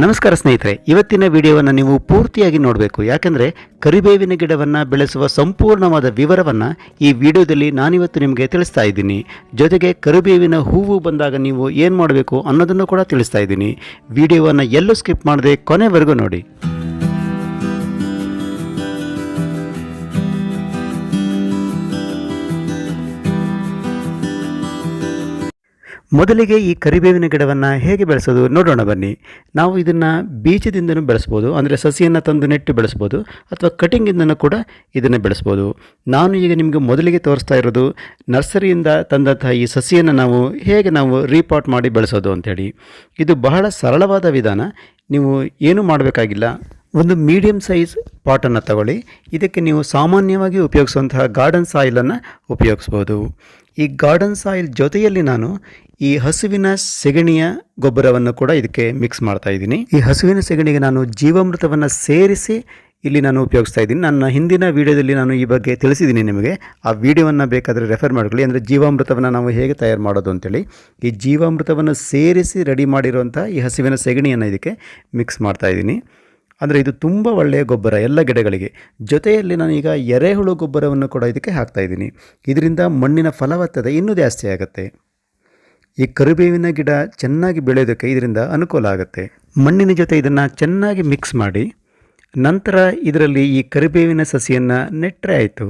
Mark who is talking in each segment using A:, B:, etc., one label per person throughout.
A: ನಮಸ್ಕಾರ ಸ್ನೇಹಿತರೆ, ಇವತ್ತಿನ ವಿಡಿಯೋವನ್ನು ನೀವು ಪೂರ್ತಿಯಾಗಿ ನೋಡಬೇಕು. ಯಾಕೆಂದರೆ ಕರಿಬೇವಿನ ಗಿಡವನ್ನು ಬೆಳೆಸುವ ಸಂಪೂರ್ಣವಾದ ವಿವರವನ್ನು ಈ ವಿಡಿಯೋದಲ್ಲಿ ನಾನಿವತ್ತು ನಿಮಗೆ ತಿಳಿಸ್ತಾ ಇದ್ದೀನಿ. ಜೊತೆಗೆ ಕರಿಬೇವಿನ ಹೂವು ಬಂದಾಗ ನೀವು ಏನು ಮಾಡಬೇಕು ಅನ್ನೋದನ್ನು ಕೂಡ ತಿಳಿಸ್ತಾ ಇದ್ದೀನಿ. ವಿಡಿಯೋವನ್ನು ಎಲ್ಲೂ ಸ್ಕಿಪ್ ಮಾಡದೆ ಕೊನೆವರೆಗೂ ನೋಡಿ. ಮೊದಲಿಗೆ ಈ ಕರಿಬೇವಿನ ಗಿಡವನ್ನು ಹೇಗೆ ಬೆಳೆಸೋದು ನೋಡೋಣ ಬನ್ನಿ. ನಾವು ಇದನ್ನು ಬೀಜದಿಂದನೂ ಬೆಳೆಸ್ಬೋದು, ಅಂದರೆ ಸಸಿಯನ್ನು ತಂದು ನೆಟ್ಟು ಬೆಳೆಸ್ಬೋದು, ಅಥವಾ ಕಟಿಂಗಿಂದನೂ ಕೂಡ ಇದನ್ನು ಬೆಳೆಸ್ಬೋದು. ನಾನು ಈಗ ನಿಮಗೆ ಮೊದಲಿಗೆ ತೋರಿಸ್ತಾ ಇರೋದು ನರ್ಸರಿಯಿಂದ ತಂದಂತಹ ಈ ಸಸಿಯನ್ನು ನಾವು ಹೇಗೆ ನಾವು ರೀಪಾಟ್ ಮಾಡಿ ಬೆಳೆಸೋದು ಅಂಥೇಳಿ ಇದು ಬಹಳ ಸರಳವಾದ ವಿಧಾನ. ನೀವು ಏನೂ ಮಾಡಬೇಕಾಗಿಲ್ಲ ಒಂದು ಮೀಡಿಯಮ್ ಸೈಜ್ ಪಾಟನ್ನು ತಗೊಳ್ಳಿ. ಇದಕ್ಕೆ ನೀವು ಸಾಮಾನ್ಯವಾಗಿ ಉಪಯೋಗಿಸುವಂತಹ ಗಾರ್ಡನ್ ಸಾಯಿಲನ್ನು ಉಪಯೋಗಿಸ್ಬೋದು. ಈ ಗಾರ್ಡನ್ ಸಾಯಿಲ್ ಜೊತೆಯಲ್ಲಿ ನಾನು ಈ ಹಸುವಿನ ಸೆಗಣಿಯ ಗೊಬ್ಬರವನ್ನು ಕೂಡ ಇದಕ್ಕೆ ಮಿಕ್ಸ್ ಮಾಡ್ತಾ ಇದ್ದೀನಿ. ಈ ಹಸುವಿನ ಸೆಗಣಿಗೆ ನಾನು ಜೀವಾಮೃತವನ್ನು ಸೇರಿಸಿ ಇಲ್ಲಿ ನಾನು ಉಪಯೋಗಿಸ್ತಾ ಇದ್ದೀನಿ. ನನ್ನ ಹಿಂದಿನ ವಿಡಿಯೋದಲ್ಲಿ ನಾನು ಈ ಬಗ್ಗೆ ತಿಳಿಸಿದ್ದೀನಿ ನಿಮಗೆ. ಆ ವಿಡಿಯೋವನ್ನು ಬೇಕಾದರೆ ರೆಫರ್ ಮಾಡ್ಕೊಳ್ಳಿ. ಅಂದರೆ ಜೀವಾಮೃತವನ್ನು ನಾವು ಹೇಗೆ ತಯಾರು ಮಾಡೋದು ಅಂತೇಳಿ. ಈ ಜೀವಾಮೃತವನ್ನು ಸೇರಿಸಿ ರೆಡಿ ಮಾಡಿರುವಂಥ ಈ ಹಸುವಿನ ಸೆಗಣಿಯನ್ನು ಇದಕ್ಕೆ ಮಿಕ್ಸ್ ಮಾಡ್ತಾ ಇದ್ದೀನಿ. ಅಂದರೆ ಇದು ತುಂಬ ಒಳ್ಳೆಯ ಗೊಬ್ಬರ ಎಲ್ಲ ಗಿಡಗಳಿಗೆ. ಜೊತೆಯಲ್ಲಿ ನಾನೀಗ ಎರೆಹುಳು ಗೊಬ್ಬರವನ್ನು ಕೂಡ ಇದಕ್ಕೆ ಹಾಕ್ತಾ ಇದ್ದೀನಿ. ಇದರಿಂದ ಮಣ್ಣಿನ ಫಲವತ್ತತೆ ಇನ್ನೂ ಜಾಸ್ತಿ ಆಗುತ್ತೆ. ಈ ಕರಿಬೇವಿನ ಗಿಡ ಚೆನ್ನಾಗಿ ಬೆಳೆಯೋದಕ್ಕೆ ಇದರಿಂದ ಅನುಕೂಲ ಆಗುತ್ತೆ. ಮಣ್ಣಿನ ಜೊತೆ ಇದನ್ನು ಚೆನ್ನಾಗಿ ಮಿಕ್ಸ್ ಮಾಡಿ, ನಂತರ ಇದರಲ್ಲಿ ಈ ಕರಿಬೇವಿನ ಸಸಿಯನ್ನು ನೆಟ್ಟರೆ ಆಯಿತು.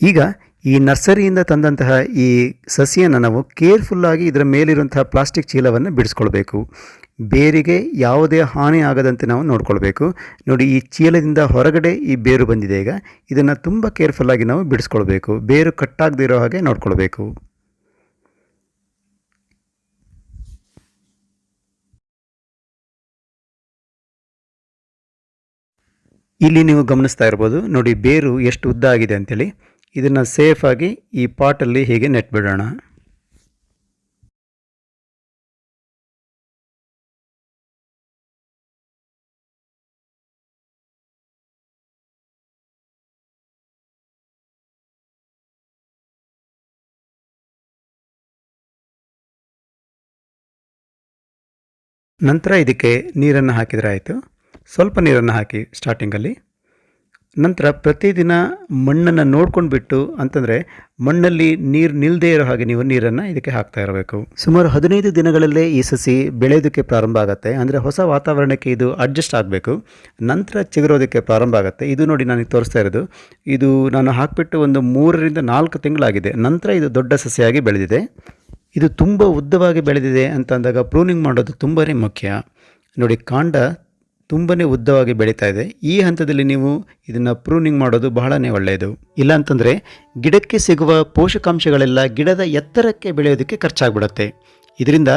A: ಈಗ ಈ ನರ್ಸರಿಯಿಂದ ತಂದಂತಹ ಈ ಸಸಿಯನ್ನು ನಾವು ಕೇರ್ಫುಲ್ಲಾಗಿ ಇದರ ಮೇಲಿರುವಂತಹ ಪ್ಲಾಸ್ಟಿಕ್ ಚೀಲವನ್ನು ಬಿಡಿಸ್ಕೊಳ್ಬೇಕು. ಬೇರಿಗೆ ಯಾವುದೇ ಹಾನಿ ಆಗದಂತೆ ನಾವು ನೋಡ್ಕೊಳ್ಬೇಕು. ನೋಡಿ, ಈ ಚೀಲದಿಂದ ಹೊರಗಡೆ ಈ ಬೇರು ಬಂದಿದೆ ಈಗ. ಇದನ್ನು ತುಂಬ ಕೇರ್ಫುಲ್ಲಾಗಿ ನಾವು ಬಿಡಿಸ್ಕೊಳ್ಬೇಕು. ಬೇರು ಕಟ್ಟಾಗದಿರೋ ಹಾಗೆ ನೋಡ್ಕೊಳ್ಬೇಕು. ಇಲ್ಲಿ ನೀವು ಗಮನಿಸ್ತಾ ಇರ್ಬೋದು. ನೋಡಿ, ಬೇರು ಎಷ್ಟು ಉದ್ದ ಆಗಿದೆ ಅಂತೇಳಿ. ಇದನ್ನು ಸೇಫಾಗಿ ಈ ಪಾಟಲ್ಲಿ ಹೀಗೆ ನೆಟ್ಬಿಡೋಣ ನಂತರ ಇದಕ್ಕೆ ನೀರನ್ನು ಹಾಕಿದರೆ ಆಯಿತು. ಸ್ವಲ್ಪ ನೀರನ್ನು ಹಾಕಿ ಸ್ಟಾರ್ಟಿಂಗಲ್ಲಿ ನಂತರ ಪ್ರತಿದಿನ ಮಣ್ಣನ್ನು ನೋಡ್ಕೊಂಡು ಬಿಟ್ಟು ಅಂತಂದರೆ ಮಣ್ಣಲ್ಲಿ ನೀರು ನಿಲ್ಲದೇ ಇರೋ ಹಾಗೆ ನೀವು ನೀರನ್ನು ಇದಕ್ಕೆ ಹಾಕ್ತಾ ಇರಬೇಕು. ಸುಮಾರು ಹದಿನೈದು ದಿನಗಳಲ್ಲೇ ಈ ಸಸಿ ಬೆಳೆಯೋದಕ್ಕೆ ಪ್ರಾರಂಭ ಆಗುತ್ತೆ. ಅಂದರೆ ಹೊಸ ವಾತಾವರಣಕ್ಕೆ ಇದು ಅಡ್ಜಸ್ಟ್ ಆಗಬೇಕು. ನಂತರ ಚಿಗುರೋದಕ್ಕೆ ಪ್ರಾರಂಭ ಆಗುತ್ತೆ. ಇದು ನೋಡಿ ನನಗೆ ತೋರಿಸ್ತಾ ಇರೋದು. ಇದು ನಾನು ಹಾಕಿಬಿಟ್ಟು ಒಂದು ಮೂರರಿಂದ ನಾಲ್ಕು ತಿಂಗಳಾಗಿದೆ. ನಂತರ ಇದು ದೊಡ್ಡ ಸಸಿಯಾಗಿ ಬೆಳೆದಿದೆ. ಇದು ತುಂಬ ಉದ್ದವಾಗಿ ಬೆಳೆದಿದೆ ಅಂತ ಅಂದಾಗ ಪ್ರೂನಿಂಗ್ ಮಾಡೋದು ತುಂಬಾ ಮುಖ್ಯ. ನೋಡಿ ಕಾಂಡ ತುಂಬಾ ಉದ್ದವಾಗಿ ಬೆಳೀತಾ ಇದೆ. ಈ ಹಂತದಲ್ಲಿ ನೀವು ಇದನ್ನು ಪ್ರೂನಿಂಗ್ ಮಾಡೋದು ಬಹಳನೇ ಒಳ್ಳೆಯದು. ಇಲ್ಲ ಅಂತಂದರೆ ಗಿಡಕ್ಕೆ ಸಿಗುವ ಪೋಷಕಾಂಶಗಳೆಲ್ಲ ಗಿಡದ ಎತ್ತರಕ್ಕೆ ಬೆಳೆಯೋದಕ್ಕೆ ಖರ್ಚಾಗ್ಬಿಡುತ್ತೆ. ಇದರಿಂದ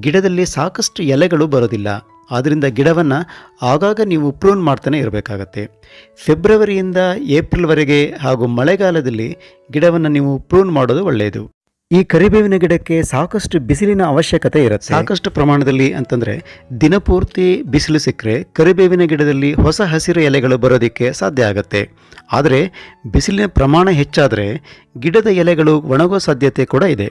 A: ಗಿಡದಲ್ಲಿ ಸಾಕಷ್ಟು ಎಲೆಗಳು ಬರೋದಿಲ್ಲ. ಆದ್ದರಿಂದ ಗಿಡವನ್ನು ಆಗಾಗ ನೀವು ಪ್ರೂನ್ ಮಾಡ್ತಾನೆ ಇರಬೇಕಾಗತ್ತೆ. ಫೆಬ್ರವರಿಯಿಂದ ಏಪ್ರಿಲ್ವರೆಗೆ ಹಾಗೂ ಮಳೆಗಾಲದಲ್ಲಿ ಗಿಡವನ್ನು ನೀವು ಪ್ರೂನ್ ಮಾಡೋದು ಒಳ್ಳೆಯದು. ಈ ಕರಿಬೇವಿನ ಗಿಡಕ್ಕೆ ಸಾಕಷ್ಟು ಬಿಸಿಲಿನ ಅವಶ್ಯಕತೆ ಇರುತ್ತೆ. ಸಾಕಷ್ಟು ಪ್ರಮಾಣದಲ್ಲಿ ಅಂತಂದ್ರೆ ದಿನಪೂರ್ತಿ ಬಿಸಿಲು ಸಿಕ್ಕರೆ ಕರಿಬೇವಿನ ಗಿಡದಲ್ಲಿ ಹೊಸ ಹಸಿರು ಎಲೆಗಳು ಬರೋದಕ್ಕೆ ಸಾಧ್ಯ ಆಗುತ್ತೆ. ಆದರೆ ಬಿಸಿಲಿನ ಪ್ರಮಾಣ ಹೆಚ್ಚಾದರೆ ಗಿಡದ ಎಲೆಗಳು ಒಣಗೋ ಸಾಧ್ಯತೆ ಕೂಡ ಇದೆ.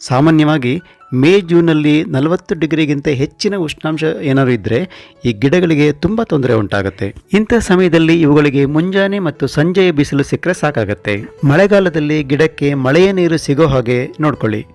A: ಸಾಮಾನ್ಯವಾಗಿ ಮೇ ಜೂನಲ್ಲಿ ನಲವತ್ತು ಡಿಗ್ರಿಗಿಂತ ಹೆಚ್ಚಿನ ಉಷ್ಣಾಂಶ ಏನಾದರೂ ಇದ್ದರೆ ಈ ಗಿಡಗಳಿಗೆ ತುಂಬ ತೊಂದರೆ ಉಂಟಾಗುತ್ತೆ. ಇಂಥ ಸಮಯದಲ್ಲಿ ಇವುಗಳಿಗೆ ಮುಂಜಾನೆ ಮತ್ತು ಸಂಜೆಯ ಬಿಸಿಲು ಸಿಕ್ಕರೆ ಸಾಕಾಗತ್ತೆ. ಮಳೆಗಾಲದಲ್ಲಿ ಗಿಡಕ್ಕೆ ಮಳೆಯ ನೀರು ಸಿಗೋ ಹಾಗೆ ನೋಡ್ಕೊಳ್ಳಿ.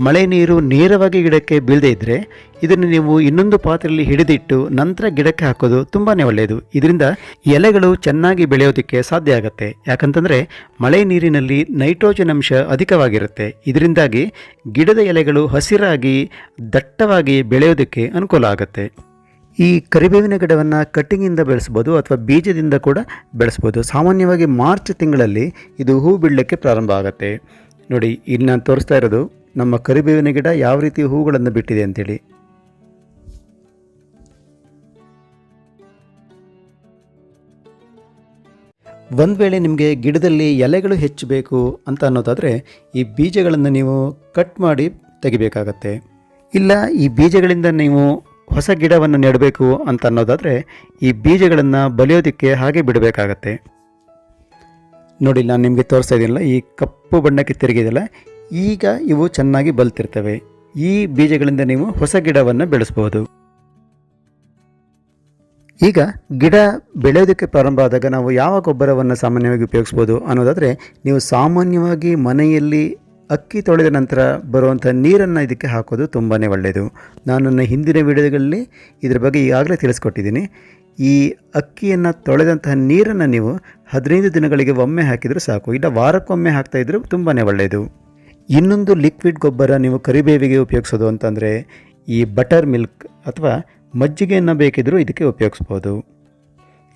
A: ಮಳೆ ನೀರು ನೇರವಾಗಿ ಗಿಡಕ್ಕೆ ಬೀಳದೇ ಇದ್ದರೆ ಇದನ್ನು ನೀವು ಇನ್ನೊಂದು ಪಾತ್ರೆಯಲ್ಲಿ ಹಿಡಿದಿಟ್ಟು ನಂತರ ಗಿಡಕ್ಕೆ ಹಾಕೋದು ತುಂಬಾ ಒಳ್ಳೆಯದು. ಇದರಿಂದ ಎಲೆಗಳು ಚೆನ್ನಾಗಿ ಬೆಳೆಯೋದಕ್ಕೆ ಸಾಧ್ಯ ಆಗುತ್ತೆ. ಯಾಕಂತಂದರೆ ಮಳೆ ನೀರಿನಲ್ಲಿ ನೈಟ್ರೋಜನ್ ಅಂಶ ಅಧಿಕವಾಗಿರುತ್ತೆ. ಇದರಿಂದಾಗಿ ಗಿಡದ ಎಲೆಗಳು ಹಸಿರಾಗಿ ದಟ್ಟವಾಗಿ ಬೆಳೆಯೋದಕ್ಕೆ ಅನುಕೂಲ ಆಗುತ್ತೆ. ಈ ಕರಿಬೇವಿನ ಗಿಡವನ್ನು ಕಟ್ಟಿಂಗಿಂದ ಬೆಳೆಸ್ಬೋದು ಅಥವಾ ಬೀಜದಿಂದ ಕೂಡ ಬೆಳೆಸ್ಬೋದು. ಸಾಮಾನ್ಯವಾಗಿ ಮಾರ್ಚ್ ತಿಂಗಳಲ್ಲಿ ಇದು ಹೂ ಬಿಡಲಿಕ್ಕೆ ಪ್ರಾರಂಭ ಆಗುತ್ತೆ. ನೋಡಿ ಇಲ್ಲಿ ನಾನು ತೋರಿಸ್ತಾ ಇರೋದು ನಮ್ಮ ಕರಿಬೇವಿನ ಗಿಡ ಯಾವ ರೀತಿ ಹೂಗಳನ್ನು ಬಿಟ್ಟಿದೆ ಅಂತೇಳಿ. ಒಂದು ವೇಳೆ ನಿಮಗೆ ಗಿಡದಲ್ಲಿ ಎಲೆಗಳು ಹೆಚ್ಚು ಬೇಕು ಅಂತ ಅನ್ನೋದಾದರೆ ಈ ಬೀಜಗಳನ್ನು ನೀವು ಕಟ್ ಮಾಡಿ ತೆಗಿಬೇಕಾಗತ್ತೆ. ಇಲ್ಲ, ಈ ಬೀಜಗಳಿಂದ ನೀವು ಹೊಸ ಗಿಡವನ್ನು ನೆಡಬೇಕು ಅಂತ ಅನ್ನೋದಾದರೆ ಈ ಬೀಜಗಳನ್ನು ಬಲಿಯೋದಕ್ಕೆ ಹಾಗೆ ಬಿಡಬೇಕಾಗತ್ತೆ. ನೋಡಿ, ನಾನು ನಿಮಗೆ ತೋರಿಸ್ತಾ ಇದ್ದೀನಲ್ಲ, ಈ ಕಪ್ಪು ಬಣ್ಣಕ್ಕೆ ತಿರುಗಿದೆಯಲ್ಲ, ಈಗ ಇವು ಚೆನ್ನಾಗಿ ಬಲ್ತಿರ್ತವೆ. ಈ ಬೀಜಗಳಿಂದ ನೀವು ಹೊಸ ಗಿಡವನ್ನು ಬೆಳೆಸ್ಬೋದು. ಈಗ ಗಿಡ ಬೆಳೆಯೋದಕ್ಕೆ ಪ್ರಾರಂಭ ಆದಾಗ ನಾವು ಯಾವ ಗೊಬ್ಬರವನ್ನು ಸಾಮಾನ್ಯವಾಗಿ ಉಪಯೋಗಿಸ್ಬೋದು ಅನ್ನೋದಾದರೆ, ನೀವು ಸಾಮಾನ್ಯವಾಗಿ ಮನೆಯಲ್ಲಿ ಅಕ್ಕಿ ತೊಳೆದ ನಂತರ ಬರುವಂಥ ನೀರನ್ನು ಇದಕ್ಕೆ ಹಾಕೋದು ತುಂಬಾ ಒಳ್ಳೆಯದು. ನಾನು ನನ್ನ ಹಿಂದಿನ ವಿಡಿಯೋಗಳಲ್ಲಿ ಇದ್ರ ಬಗ್ಗೆ ಈಗಾಗಲೇ ತಿಳಿಸ್ಕೊಟ್ಟಿದ್ದೀನಿ. ಈ ಅಕ್ಕಿಯನ್ನು ತೊಳೆದಂತಹ ನೀರನ್ನು ನೀವು ಹದಿನೈದು ದಿನಗಳಿಗೆ ಒಮ್ಮೆ ಹಾಕಿದರೂ ಸಾಕು. ಇಲ್ಲ, ವಾರಕ್ಕೊಮ್ಮೆ ಹಾಕ್ತಾಯಿದ್ರು ತುಂಬಾ ಒಳ್ಳೆಯದು. ಇನ್ನೊಂದು ಲಿಕ್ವಿಡ್ ಗೊಬ್ಬರ ನೀವು ಕರಿಬೇವಿಗೆ ಉಪಯೋಗಿಸೋದು ಅಂತಂದರೆ ಈ ಬಟರ್ ಮಿಲ್ಕ್ ಅಥವಾ ಮಜ್ಜಿಗೆಯನ್ನು ಬೇಕಿದ್ದರೂ ಇದಕ್ಕೆ ಉಪಯೋಗಿಸ್ಬೋದು.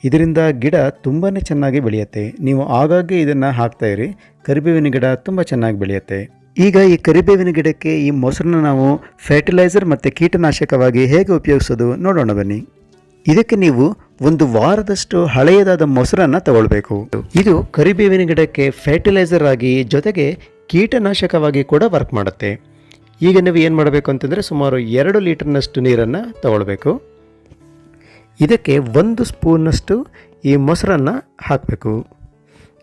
A: ಇದರಿಂದ ಗಿಡ ತುಂಬಾ ಚೆನ್ನಾಗಿ ಬೆಳೆಯುತ್ತೆ. ನೀವು ಆಗಾಗ್ಗೆ ಇದನ್ನು ಹಾಕ್ತಾ ಇರಿ. ಕರಿಬೇವಿನ ಗಿಡ ತುಂಬ ಚೆನ್ನಾಗಿ ಬೆಳೆಯುತ್ತೆ. ಈಗ ಈ ಕರಿಬೇವಿನ ಗಿಡಕ್ಕೆ ಈ ಮೊಸರನ್ನ ನಾವು ಫರ್ಟಿಲೈಸರ್ ಮತ್ತು ಕೀಟನಾಶಕವಾಗಿ ಹೇಗೆ ಉಪಯೋಗಿಸೋದು ನೋಡೋಣ ಬನ್ನಿ. ಇದಕ್ಕೆ ನೀವು ಒಂದು ವಾರದಷ್ಟು ಹಳೆಯದಾದ ಮೊಸರನ್ನು ತಗೊಳ್ಬೇಕು. ಇದು ಕರಿಬೇವಿನ ಗಿಡಕ್ಕೆ ಫರ್ಟಿಲೈಸರ್ ಆಗಿ ಜೊತೆಗೆ ಕೀಟನಾಶಕವಾಗಿ ಕೂಡ ವರ್ಕ್ ಮಾಡುತ್ತೆ. ಈಗ ನೀವು ಏನು ಮಾಡಬೇಕು ಅಂತಂದರೆ ಸುಮಾರು ಎರಡು ಲೀಟರ್ನಷ್ಟು ನೀರನ್ನು ತಗೊಳ್ಬೇಕು. ಇದಕ್ಕೆ ಒಂದು ಸ್ಪೂನಷ್ಟು ಈ ಮೊಸರನ್ನು ಹಾಕಬೇಕು.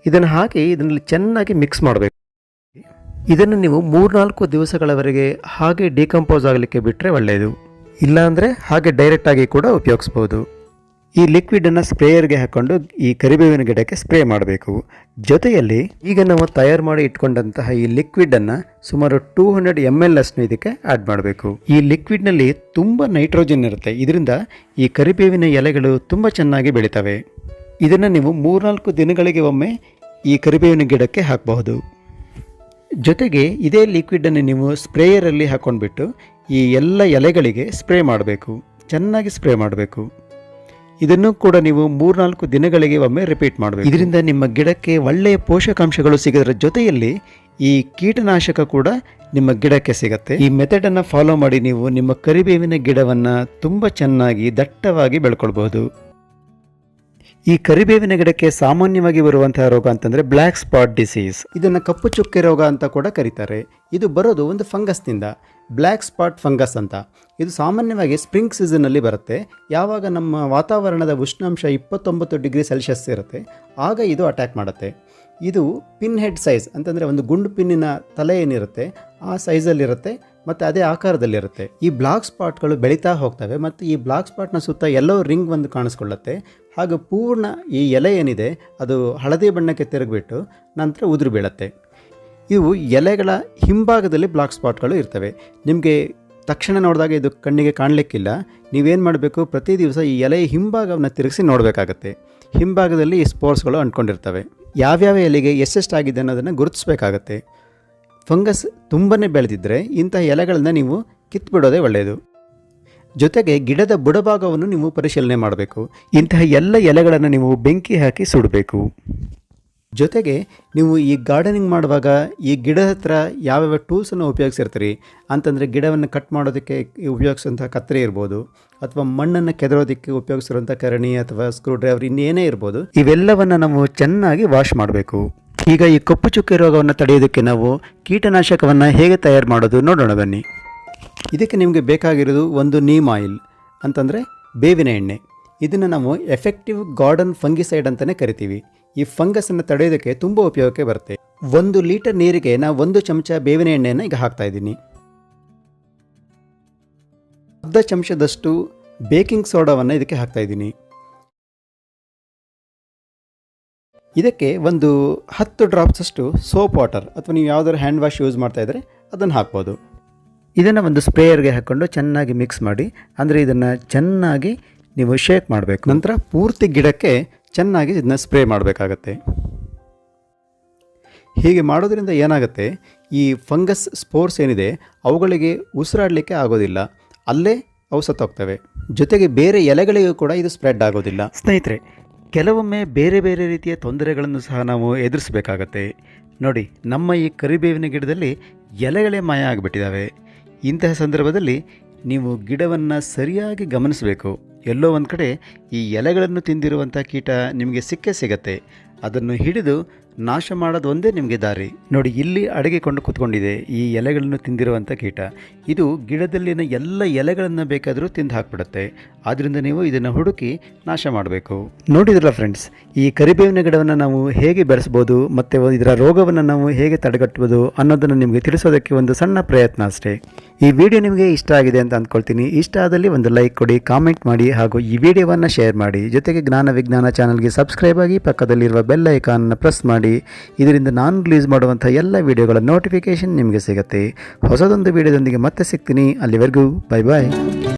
A: ಇದನ್ನು ಹಾಕಿ ಇದರಲ್ಲಿ ಚೆನ್ನಾಗಿ ಮಿಕ್ಸ್ ಮಾಡಬೇಕು. ಇದನ್ನು ನೀವು ಮೂರ್ನಾಲ್ಕು ದಿವಸಗಳವರೆಗೆ ಹಾಗೆ ಡಿಕಂಪೋಸ್ ಆಗಲಿಕ್ಕೆ ಬಿಟ್ಟರೆ ಒಳ್ಳೆಯದು ಇಲ್ಲಾಂದರೆ ಹಾಗೆ ಡೈರೆಕ್ಟಾಗಿ ಕೂಡ ಉಪಯೋಗಿಸ್ಬೋದು. ಈ ಲಿಕ್ವಿಡನ್ನು ಸ್ಪ್ರೇಯರ್ಗೆ ಹಾಕ್ಕೊಂಡು ಈ ಕರಿಬೇವಿನ ಗಿಡಕ್ಕೆ ಸ್ಪ್ರೇ ಮಾಡಬೇಕು. ಜೊತೆಯಲ್ಲಿ ಈಗ ನಾವು ತಯಾರು ಮಾಡಿ ಇಟ್ಕೊಂಡಂತಹ ಈ ಲಿಕ್ವಿಡನ್ನು ಸುಮಾರು ಟೂ ಹಂಡ್ರೆಡ್ ಎಂ ಎಲ್ ಅಷ್ಟು ಇದಕ್ಕೆ ಆ್ಯಡ್ ಮಾಡಬೇಕು. ಈ ಲಿಕ್ವಿಡ್ನಲ್ಲಿ ತುಂಬ ನೈಟ್ರೋಜನ್ ಇರುತ್ತೆ. ಇದರಿಂದ ಈ ಕರಿಬೇವಿನ ಎಲೆಗಳು ತುಂಬ ಚೆನ್ನಾಗಿ ಬೆಳಿತವೆ. ಇದನ್ನು ನೀವು ಮೂರ್ನಾಲ್ಕು ದಿನಗಳಿಗೆ ಒಮ್ಮೆ ಈ ಕರಿಬೇವಿನ ಗಿಡಕ್ಕೆ ಹಾಕಬಹುದು. ಜೊತೆಗೆ ಇದೇ ಲಿಕ್ವಿಡನ್ನು ನೀವು ಸ್ಪ್ರೇಯರಲ್ಲಿ ಹಾಕ್ಕೊಂಡ್ಬಿಟ್ಟು ಈ ಎಲ್ಲ ಎಲೆಗಳಿಗೆ ಸ್ಪ್ರೇ ಮಾಡಬೇಕು. ಚೆನ್ನಾಗಿ ಸ್ಪ್ರೇ ಮಾಡಬೇಕು. ಇದನ್ನು ಕೂಡ ನೀವು ಮೂರ್ನಾಲ್ಕು ದಿನಗಳಿಗೆ ಒಮ್ಮೆ ರಿಪೀಟ್ ಮಾಡಬೇಕು. ಇದರಿಂದ ನಿಮ್ಮ ಗಿಡಕ್ಕೆ ಒಳ್ಳೆಯ ಪೋಷಕಾಂಶಗಳು ಸಿಗೋದ್ರ ಜೊತೆಯಲ್ಲಿ ಈ ಕೀಟನಾಶಕ ಕೂಡ ನಿಮ್ಮ ಗಿಡಕ್ಕೆ ಸಿಗತ್ತೆ. ಈ ಮೆಥಡನ್ನು ಫಾಲೋ ಮಾಡಿ ನೀವು ನಿಮ್ಮ ಕರಿಬೇವಿನ ಗಿಡವನ್ನು ತುಂಬ ಚೆನ್ನಾಗಿ ದಟ್ಟವಾಗಿ ಬೆಳ್ಕೊಳ್ಬಹುದು. ಈ ಕರಿಬೇವಿನ ಗಿಡಕ್ಕೆ ಸಾಮಾನ್ಯವಾಗಿ ಬರುವಂತಹ ರೋಗ ಅಂತಂದ್ರೆ ಬ್ಲ್ಯಾಕ್ ಸ್ಪಾಟ್ ಡಿಸೀಸ್. ಇದನ್ನ ಕಪ್ಪು ಚುಕ್ಕೆ ರೋಗ ಅಂತ ಕೂಡ ಕರೀತಾರೆ. ಇದು ಬರೋದು ಒಂದು ಫಂಗಸ್ನಿಂದ. ಬ್ಲ್ಯಾಕ್ ಸ್ಪಾಟ್ ಫಂಗಸ್ ಅಂತ. ಇದು ಸಾಮಾನ್ಯವಾಗಿ ಸ್ಪ್ರಿಂಗ್ ಸೀಸನ್ನಲ್ಲಿ ಬರುತ್ತೆ. ಯಾವಾಗ ನಮ್ಮ ವಾತಾವರಣದ ಉಷ್ಣಾಂಶ ಇಪ್ಪತ್ತೊಂಬತ್ತು ಡಿಗ್ರಿ ಸೆಲ್ಸಿಯಸ್ ಇರುತ್ತೆ, ಆಗ ಇದು ಅಟ್ಯಾಕ್ ಮಾಡುತ್ತೆ. ಇದು ಪಿನ್ ಹೆಡ್ ಸೈಜ್ ಅಂತಂದರೆ ಒಂದು ಗುಂಡು ಪಿನ್ನಿನ ತಲೆ ಏನಿರುತ್ತೆ ಆ ಸೈಜಲ್ಲಿರುತ್ತೆ ಮತ್ತು ಅದೇ ಆಕಾರದಲ್ಲಿರುತ್ತೆ. ಈ ಬ್ಲಾಕ್ ಸ್ಪಾಟ್ಗಳು ಬೆಳೀತಾ ಹೋಗ್ತವೆ ಮತ್ತು ಈ ಬ್ಲಾಕ್ ಸ್ಪಾಟ್ನ ಸುತ್ತ ಎಲ್ಲೋ ರಿಂಗ್ ಒಂದು ಕಾಣಿಸ್ಕೊಳ್ಳುತ್ತೆ. ಹಾಗೂ ಪೂರ್ಣ ಈ ಎಲೆ ಏನಿದೆ, ಅದು ಹಳದಿ ಬಣ್ಣಕ್ಕೆ ತಿರುಗಿಬಿಟ್ಟು ನಂತರ ಉದುರು ಬೀಳುತ್ತೆ. ಇವು ಎಲೆಗಳ ಹಿಂಭಾಗದಲ್ಲಿ ಬ್ಲಾಕ್ ಸ್ಪಾಟ್ಗಳು ಇರ್ತವೆ. ನಿಮಗೆ ತಕ್ಷಣ ನೋಡಿದಾಗ ಇದು ಕಣ್ಣಿಗೆ ಕಾಣಲಿಕ್ಕಿಲ್ಲ. ನೀವೇನು ಮಾಡಬೇಕು, ಪ್ರತಿ ದಿವಸ ಈ ಎಲೆಯ ಹಿಂಭಾಗವನ್ನು ತಿರುಗಿಸಿ ನೋಡಬೇಕಾಗತ್ತೆ. ಹಿಂಭಾಗದಲ್ಲಿ ಈ ಸ್ಪೋರ್ಟ್ಸ್ಗಳು ಅಂಟ್ಕೊಂಡಿರ್ತವೆ. ಯಾವ್ಯಾವ ಎಲೆಗೆ ಎಷ್ಟೆಷ್ಟಾಗಿದೆ ಅನ್ನೋದನ್ನು ಗುರುತಿಸ್ಬೇಕಾಗತ್ತೆ. ಫಂಗಸ್ ತುಂಬನೇ ಬೆಳೆದಿದ್ದರೆ ಇಂತಹ ಎಲೆಗಳನ್ನು ನೀವು ಕಿತ್ಬಿಡೋದೇ ಒಳ್ಳೆಯದು. ಜೊತೆಗೆ ಗಿಡದ ಬುಡಭಾಗವನ್ನು ನೀವು ಪರಿಶೀಲನೆ ಮಾಡಬೇಕು. ಇಂತಹ ಎಲ್ಲ ಎಲೆಗಳನ್ನು ನೀವು ಬೆಂಕಿ ಹಾಕಿ ಸುಡಬೇಕು. ಜೊತೆಗೆ ನೀವು ಈ ಗಾರ್ಡನಿಂಗ್ ಮಾಡುವಾಗ ಈ ಗಿಡದ ಹತ್ರ ಯಾವ್ಯಾವ ಟೂಲ್ಸನ್ನು ಉಪಯೋಗಿಸಿರ್ತೀರಿ? ಅಂತಂದರೆ ಗಿಡವನ್ನು ಕಟ್ ಮಾಡೋದಕ್ಕೆ ಉಪಯೋಗಿಸುವಂಥ ಕತ್ತರಿ ಇರ್ಬೋದು, ಅಥವಾ ಮಣ್ಣನ್ನು ಕೆದರೋದಕ್ಕೆ ಉಪಯೋಗಿಸಿರುವಂಥ ಕರಣಿ ಅಥವಾ ಸ್ಕ್ರೂ ಡ್ರೈವರ್ ಇನ್ನೇನೇ ಇರ್ಬೋದು, ಇವೆಲ್ಲವನ್ನು ನಾವು ಚೆನ್ನಾಗಿ ವಾಶ್ ಮಾಡಬೇಕು. ಈಗ ಈ ಕಪ್ಪು ಚುಕ್ಕೆ ರೋಗವನ್ನು ತಡೆಯೋದಕ್ಕೆ ನಾವು ಕೀಟನಾಶಕವನ್ನು ಹೇಗೆ ತಯಾರು ಮಾಡೋದು ನೋಡೋಣ ಬನ್ನಿ. ಇದಕ್ಕೆ ನಿಮಗೆ ಬೇಕಾಗಿರೋದು ಒಂದು ನೀಮ್ ಆಯಿಲ್ ಅಂತಂದರೆ ಬೇವಿನ ಎಣ್ಣೆ. ಇದನ್ನು ನಾವು ಎಫೆಕ್ಟಿವ್ ಗಾರ್ಡನ್ ಫಂಗಿಸೈಡ್ ಅಂತಲೇ ಕರಿತೀವಿ. ಈ ಫಂಗಸನ್ನು ತಡೆಯೋದಕ್ಕೆ ತುಂಬ ಉಪಯೋಗಕ್ಕೆ ಬರುತ್ತೆ. ಒಂದು ಲೀಟರ್ ನೀರಿಗೆ ನಾವು ಒಂದು ಚಮಚ ಬೇವಿನ ಎಣ್ಣೆಯನ್ನು ಈಗ ಹಾಕ್ತಾ ಇದ್ದೀನಿ. ಅರ್ಧ ಚಮಚದಷ್ಟು ಬೇಕಿಂಗ್ ಸೋಡಾವನ್ನು ಇದಕ್ಕೆ ಹಾಕ್ತಾ ಇದ್ದೀನಿ. ಇದಕ್ಕೆ ಒಂದು ಹತ್ತು ಡ್ರಾಪ್ಸಷ್ಟು ಸೋಪ್ ವಾಟರ್ ಅಥವಾ ನೀವು ಯಾವುದಾದ್ರು ಹ್ಯಾಂಡ್ ವಾಶ್ ಯೂಸ್ ಮಾಡ್ತಾ ಇದ್ದರೆ ಅದನ್ನು ಹಾಕ್ಬೋದು. ಇದನ್ನು ಒಂದು ಸ್ಪ್ರೇಯರ್ಗೆ ಹಾಕ್ಕೊಂಡು ಚೆನ್ನಾಗಿ ಮಿಕ್ಸ್ ಮಾಡಿ, ಅಂದರೆ ಇದನ್ನು ಚೆನ್ನಾಗಿ ನೀವು ಶೇಕ್ ಮಾಡಬೇಕು. ನಂತರ ಪೂರ್ತಿ ಗಿಡಕ್ಕೆ ಚೆನ್ನಾಗಿ ಇದನ್ನ ಸ್ಪ್ರೇ ಮಾಡಬೇಕಾಗತ್ತೆ. ಹೀಗೆ ಮಾಡೋದ್ರಿಂದ ಏನಾಗುತ್ತೆ, ಈ ಫಂಗಸ್ ಸ್ಪೋರ್ಸ್ ಏನಿದೆ, ಅವುಗಳಿಗೆ ಉಸಿರಾಡಲಿಕ್ಕೆ ಆಗೋದಿಲ್ಲ. ಅಲ್ಲೇ ಅವು ಸತ್ತೋಗ್ತವೆ ಜೊತೆಗೆ ಬೇರೆ ಎಲೆಗಳಿಗೂ ಕೂಡ ಇದು ಸ್ಪ್ರೆಡ್ ಆಗೋದಿಲ್ಲ. ಸ್ನೇಹಿತರೆ ಕೆಲವೊಮ್ಮೆ ಬೇರೆ ಬೇರೆ ರೀತಿಯ ತೊಂದರೆಗಳನ್ನು ಸಹ ನಾವು ಎದುರಿಸಬೇಕಾಗತ್ತೆ. ನೋಡಿ, ನಮ್ಮ ಈ ಕರಿಬೇವಿನ ಗಿಡದಲ್ಲಿ ಎಲೆಗಳೇ ಮಾಯ ಆಗಿಬಿಟ್ಟಿದ್ದಾವೆ. ಇಂತಹ ಸಂದರ್ಭದಲ್ಲಿ ನೀವು ಗಿಡವನ್ನು ಸರಿಯಾಗಿ ಗಮನಿಸಬೇಕು. ಎಲ್ಲೋ ಒಂದು ಕಡೆ ಈ ಎಲೆಗಳನ್ನು ತಿಂದಿರುವಂಥ ಕೀಟ ನಿಮಗೆ ಸಿಕ್ಕೇ ಸಿಗತ್ತೆ. ಅದನ್ನು ಹಿಡಿದು ನಾಶ ಮಾಡೋದು ಒಂದೇ ನಿಮಗೆ ದಾರಿ. ನೋಡಿ, ಇಲ್ಲಿ ಅಡಗಿಕೊಂಡು ಕೂತ್ಕೊಂಡಿದೆ ಈ ಎಲೆಗಳನ್ನು ತಿಂದಿರುವಂಥ ಕೀಟ. ಇದು ಗಿಡದಲ್ಲಿನ ಎಲ್ಲ ಎಲೆಗಳನ್ನು ಬೇಕಾದರೂ ತಿಂದು ಹಾಕ್ಬಿಡುತ್ತೆ. ಆದ್ದರಿಂದ ನೀವು ಇದನ್ನು ಹುಡುಕಿ ನಾಶ ಮಾಡಬೇಕು. ನೋಡಿದ್ರಲ್ಲ ಫ್ರೆಂಡ್ಸ್ ಈ ಕರಿಬೇವಿನ ಗಿಡವನ್ನು ನಾವು ಹೇಗೆ ಬೆಳೆಸ್ಬೋದು, ಮತ್ತು ಇದರ ರೋಗವನ್ನು ನಾವು ಹೇಗೆ ತಡೆಗಟ್ಟಬಹುದು ಅನ್ನೋದನ್ನು ನಿಮಗೆ ತಿಳಿಸೋದಕ್ಕೆ ಒಂದು ಸಣ್ಣ ಪ್ರಯತ್ನ ಅಷ್ಟೇ. ಈ ವಿಡಿಯೋ ನಿಮಗೆ ಇಷ್ಟ ಆಗಿದೆ ಅಂತ ಅಂದ್ಕೊಳ್ತೀನಿ. ಇಷ್ಟ ಆದಲ್ಲಿ ಒಂದು ಲೈಕ್ ಕೊಡಿ ಕಾಮೆಂಟ್ ಮಾಡಿ, ಹಾಗೂ ಈ ವಿಡಿಯೋವನ್ನು ಶೇರ್ ಮಾಡಿ. ಜೊತೆಗೆ ಜ್ಞಾನ ವಿಜ್ಞಾನ ಚಾನಲ್ಗೆ ಸಬ್ಸ್ಕ್ರೈಬ್ ಆಗಿ ಪಕ್ಕದಲ್ಲಿರುವ ಬೆಲ್ ಐಕಾನ್ನ ಪ್ರೆಸ್ ಮಾಡಿ. ಇದರಿಂದ ನಾನು ರಿಲೀಸ್ ಮಾಡುವಂಥ ಎಲ್ಲ ವಿಡಿಯೋಗಳ ನೋಟಿಫಿಕೇಷನ್ ನಿಮಗೆ ಸಿಗುತ್ತೆ. ಹೊಸದೊಂದು ವಿಡಿಯೋದೊಂದಿಗೆ ಮತ್ತೆ ಸಿಗ್ತೀನಿ. ಅಲ್ಲಿವರೆಗೂ ಬೈ ಬಾಯ್